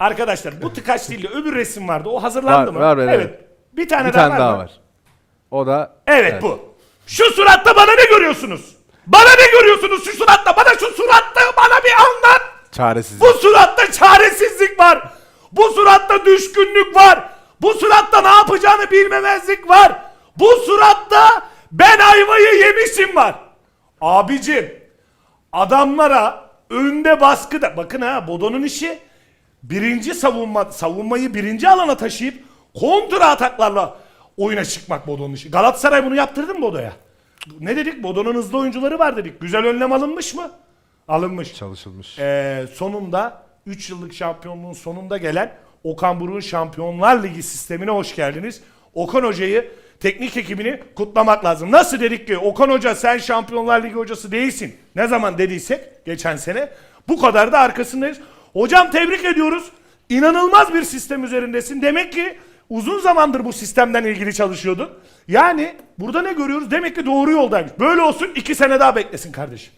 Arkadaşlar bu tıkaç değil de öbür resim vardı. O hazırlandı Var, mı? var, evet. evet. Bir tane Bir daha tane var daha mı? var. O da Evet, bu. Şu suratta bana ne görüyorsunuz? Bana ne görüyorsunuz şu suratta? Bana şu suratta bana bir anlat. Çaresiz. Bu suratta çaresizlik var. Bu suratta düşkünlük var. Bu suratta ne yapacağını bilmemezlik var. Bu suratta ben ayvayı yemişim var. Abicim adamlara önde baskıda bakın ha Bodo'nun işi birinci savunma savunmayı birinci alana taşıyıp kontra ataklarla oyuna çıkmak Bodo'nun işi. Galatasaray bunu yaptırdı mı Bodo'ya? Ne dedik? Bodo'nun hızlı oyuncuları var dedik. Güzel önlem alınmış mı? Alınmış. Çalışılmış. Ee, sonunda 3 yıllık şampiyonluğun sonunda gelen Okan Buruk'un Şampiyonlar Ligi sistemine hoş geldiniz. Okan Hoca'yı teknik ekibini kutlamak lazım. Nasıl dedik ki Okan Hoca sen Şampiyonlar Ligi hocası değilsin. Ne zaman dediysek geçen sene bu kadar da arkasındayız. Hocam tebrik ediyoruz. İnanılmaz bir sistem üzerindesin. Demek ki uzun zamandır bu sistemden ilgili çalışıyordun. Yani burada ne görüyoruz? Demek ki doğru yoldaymış. Böyle olsun iki sene daha beklesin kardeşim.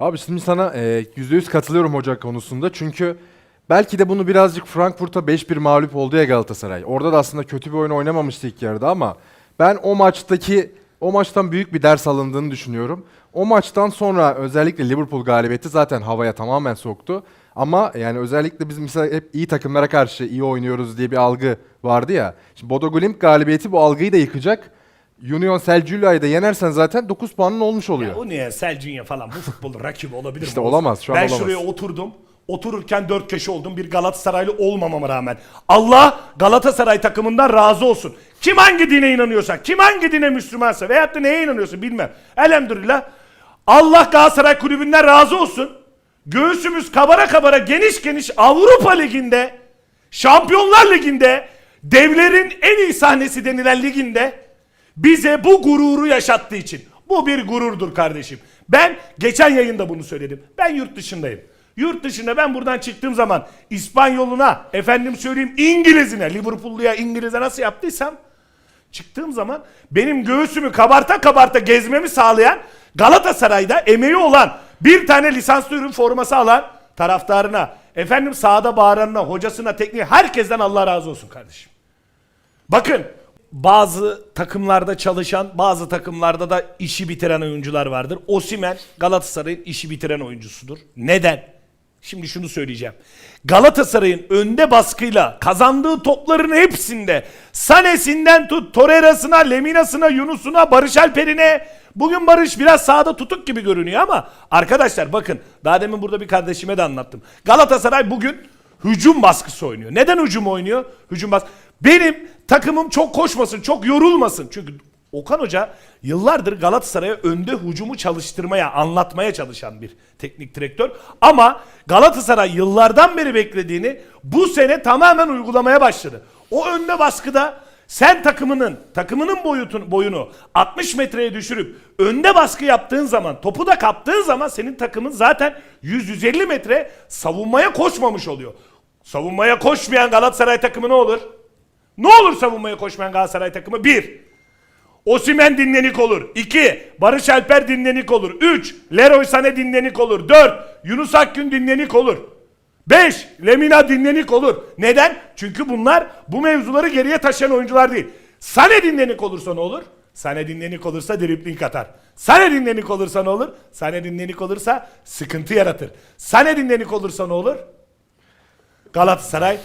Abi şimdi sana e, %100 katılıyorum hoca konusunda. Çünkü belki de bunu birazcık Frankfurt'a 5-1 mağlup oldu ya Galatasaray. Orada da aslında kötü bir oyun oynamamıştı ilk yarıda ama ben o maçtaki o maçtan büyük bir ders alındığını düşünüyorum. O maçtan sonra özellikle Liverpool galibiyeti zaten havaya tamamen soktu. Ama yani özellikle biz mesela hep iyi takımlara karşı iyi oynuyoruz diye bir algı vardı ya. Şimdi Bodo Glimt galibiyeti bu algıyı da yıkacak. Union Selgiulia'yı da yenersen zaten 9 puanın olmuş oluyor. Ya o niye Selcinya falan bu futbolun rakibi olabilir İşte mi? olamaz, şu an ben olamaz. şuraya oturdum. Otururken dört köşe oldum bir Galatasaraylı olmamama rağmen. Allah Galatasaray takımından razı olsun. Kim hangi dine inanıyorsa, kim hangi dine Müslümansa veyahut da neye inanıyorsa bilmem. Elhamdülillah. Allah Galatasaray kulübünden razı olsun. Göğsümüz kabara kabara geniş geniş Avrupa Ligi'nde, Şampiyonlar Ligi'nde, devlerin en iyi sahnesi denilen liginde bize bu gururu yaşattığı için. Bu bir gururdur kardeşim. Ben geçen yayında bunu söyledim. Ben yurt dışındayım. Yurt dışında ben buradan çıktığım zaman İspanyoluna, efendim söyleyeyim İngilizine, Liverpool'luya, İngiliz'e nasıl yaptıysam çıktığım zaman benim göğsümü kabarta kabarta gezmemi sağlayan Galatasaray'da emeği olan bir tane lisanslı ürün forması alan taraftarına, efendim sahada bağıranına, hocasına, tekniğe herkesten Allah razı olsun kardeşim. Bakın bazı takımlarda çalışan, bazı takımlarda da işi bitiren oyuncular vardır. Osimen Galatasaray'ın işi bitiren oyuncusudur. Neden? Şimdi şunu söyleyeceğim. Galatasaray'ın önde baskıyla kazandığı topların hepsinde Sane'sinden tut Torreira'sına, Lemina'sına, Yunus'una, Barış Alper'ine Bugün Barış biraz sağda tutuk gibi görünüyor ama arkadaşlar bakın daha demin burada bir kardeşime de anlattım. Galatasaray bugün hücum baskısı oynuyor. Neden hücum oynuyor? Hücum bas. Benim takımım çok koşmasın, çok yorulmasın. Çünkü Okan Hoca yıllardır Galatasaray'a önde hücumu çalıştırmaya, anlatmaya çalışan bir teknik direktör. Ama Galatasaray yıllardan beri beklediğini bu sene tamamen uygulamaya başladı. O önde baskıda sen takımının takımının boyutun boyunu 60 metreye düşürüp önde baskı yaptığın zaman, topu da kaptığın zaman senin takımın zaten 100-150 metre savunmaya koşmamış oluyor. Savunmaya koşmayan Galatasaray takımı ne olur? Ne olur savunmaya koşmayan Galatasaray takımı? 1. Osimen dinlenik olur. 2. Barış Alper dinlenik olur. 3. Leroy Sané dinlenik olur. 4. Yunus Akgün dinlenik olur. 5. Lemina dinlenik olur. Neden? Çünkü bunlar bu mevzuları geriye taşıyan oyuncular değil. Sané dinlenik olursa ne olur? Sané dinlenik olursa dribling atar. Sané dinlenik olursa ne olur? Sané dinlenik olursa sıkıntı yaratır. Sané dinlenik olursa ne olur? Galatasaray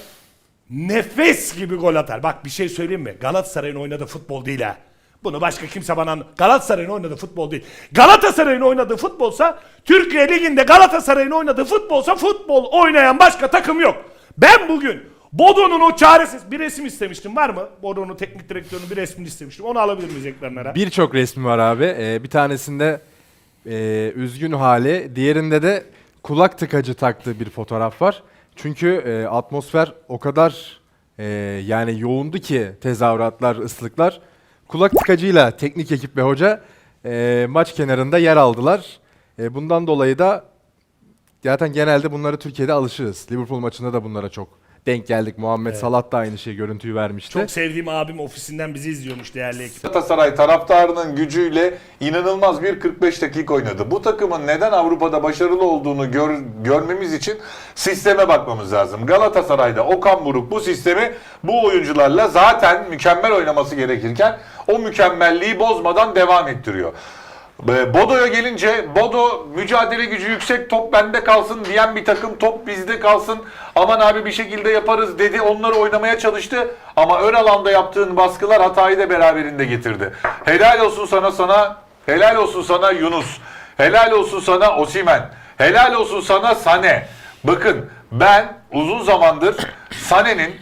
nefes gibi gol atar. Bak bir şey söyleyeyim mi? Galatasaray'ın oynadığı futbol değil ha. Bunu başka kimse bana Galatasaray'ın oynadığı futbol değil. Galatasaray'ın oynadığı futbolsa Türkiye Ligi'nde Galatasaray'ın oynadığı futbolsa futbol oynayan başka takım yok. Ben bugün Bodo'nun o çaresiz bir resim istemiştim. Var mı? Bodo'nun teknik direktörünün bir resmini istemiştim. Onu alabilir miyiz ekranlara? Birçok resmi var abi. Ee, bir tanesinde e, üzgün hali, diğerinde de kulak tıkacı taktığı bir fotoğraf var. Çünkü e, atmosfer o kadar e, yani yoğundu ki tezahüratlar, ıslıklar. Kulak tıkacıyla teknik ekip ve hoca e, maç kenarında yer aldılar. E, bundan dolayı da zaten genelde bunları Türkiye'de alışırız. Liverpool maçında da bunlara çok denk geldik. Muhammed Salah da aynı şey görüntüyü vermişti. Çok sevdiğim abim ofisinden bizi izliyormuş değerli ekip. Galatasaray taraftarının gücüyle inanılmaz bir 45 dakika oynadı. Bu takımın neden Avrupa'da başarılı olduğunu gör- görmemiz için sisteme bakmamız lazım. Galatasaray'da Okan Buruk bu sistemi bu oyuncularla zaten mükemmel oynaması gerekirken o mükemmelliği bozmadan devam ettiriyor. Ee, Bodo'ya gelince Bodo mücadele gücü yüksek top bende kalsın diyen bir takım top bizde kalsın aman abi bir şekilde yaparız dedi. Onları oynamaya çalıştı. Ama ön alanda yaptığın baskılar hatayı da beraberinde getirdi. Helal olsun sana sana helal olsun sana Yunus. Helal olsun sana Osimen helal olsun sana Sane. Bakın ben uzun zamandır Sane'nin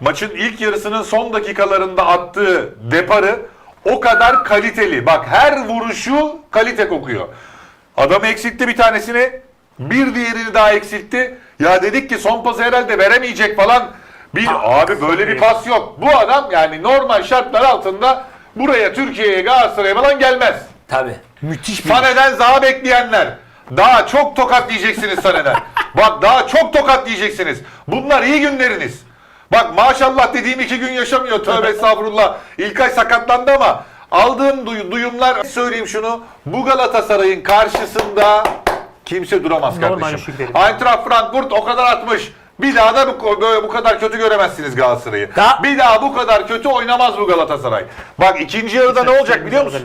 maçın ilk yarısının son dakikalarında attığı deparı o kadar kaliteli. Bak her vuruşu kalite kokuyor. Adam eksiltti bir tanesini. Bir diğerini daha eksiltti. Ya dedik ki son pası herhalde veremeyecek falan. Bir abi böyle bir pas yok. Bu adam yani normal şartlar altında buraya Türkiye'ye Galatasaray'a falan gelmez. Tabii. Müthiş bir Sane'den zaha bekleyenler. Daha çok tokat diyeceksiniz Sane'den. Bak daha çok tokat diyeceksiniz. Bunlar iyi günleriniz. Bak maşallah dediğim iki gün yaşamıyor. Tövbe estağfurullah. İlkay sakatlandı ama aldığım duy- duyumlar söyleyeyim şunu. Bu Galatasaray'ın karşısında kimse duramaz Normal kardeşim. Eintracht Frankfurt o kadar atmış. Bir daha da bu, böyle bu kadar kötü göremezsiniz Galatasaray'ı. Da- Bir daha bu kadar kötü oynamaz bu Galatasaray. Bak ikinci yarıda ne olacak biliyor musun?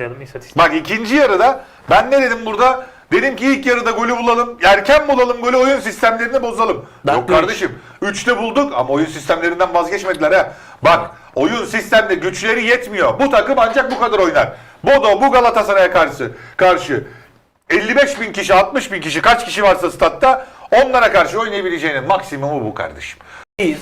Bak ikinci yarıda ben ne dedim burada? Dedim ki ilk yarıda golü bulalım. Erken bulalım golü oyun sistemlerini bozalım. Dakika Yok kardeşim. Üçte bulduk ama oyun sistemlerinden vazgeçmediler ha. Bak oyun sistemde güçleri yetmiyor. Bu takım ancak bu kadar oynar. Bodo bu Galatasaray'a karşı karşı 55 bin kişi 60 bin kişi kaç kişi varsa statta onlara karşı oynayabileceğinin maksimumu bu kardeşim.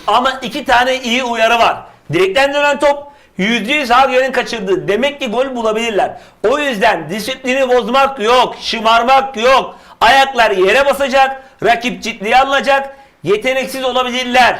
Ama iki tane iyi uyarı var. Direkten dönen top %100 Hagyar'ın kaçırdığı. Demek ki gol bulabilirler. O yüzden disiplini bozmak yok. Şımarmak yok. Ayaklar yere basacak. Rakip ciddiye alınacak. Yeteneksiz olabilirler.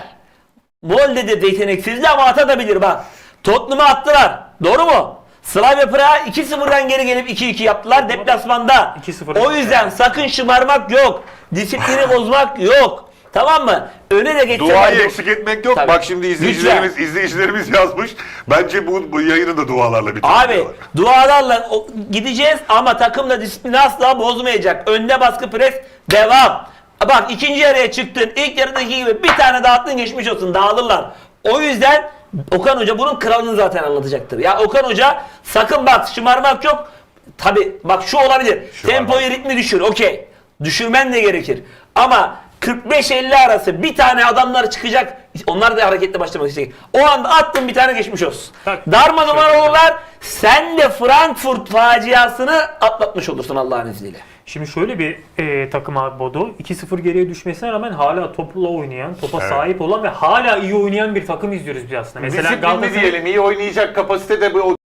Molde de yeteneksizdi ama atabilir bak. Tottenham'a attılar. Doğru mu? Slavia Praha 2-0'dan geri gelip 2-2 yaptılar deplasmanda. 2-0 O yüzden sakın şımarmak yok. Disiplini bozmak yok. Tamam mı? Öne de geçecek. Duayı eksik etmek yok. Tabii. Bak şimdi izleyicilerimiz izleyicilerimiz yazmış. Bence bu, bu yayını da dualarla bitirelim. Abi diyorlar. dualarla o- gideceğiz ama takımla disiplini asla bozmayacak. Önde baskı pres devam. Bak ikinci yarıya çıktın. İlk yarıdaki gibi bir tane dağıttın geçmiş olsun. Dağılırlar. O yüzden Okan Hoca bunun kralını zaten anlatacaktır. Ya Okan Hoca sakın bak şımarmak yok. Tabi bak şu olabilir. Şımarmak. Tempoyu ritmi düşür. Okey. Düşürmen de gerekir. Ama 45-50 arası bir tane adamlar çıkacak. Onlar da hareketle başlamak isteyecek. O anda attın bir tane geçmiş olsun. Tak. Darma duman olurlar. Sen de Frankfurt faciasını atlatmış olursun Allah'ın izniyle. Şimdi şöyle bir e, takım abi Bodo 2-0 geriye düşmesine rağmen hala topla oynayan, topa sahip olan ve hala iyi oynayan bir takım izliyoruz biz aslında. Mesela Disiplinli Galatasaray diyelim iyi oynayacak kapasitede bu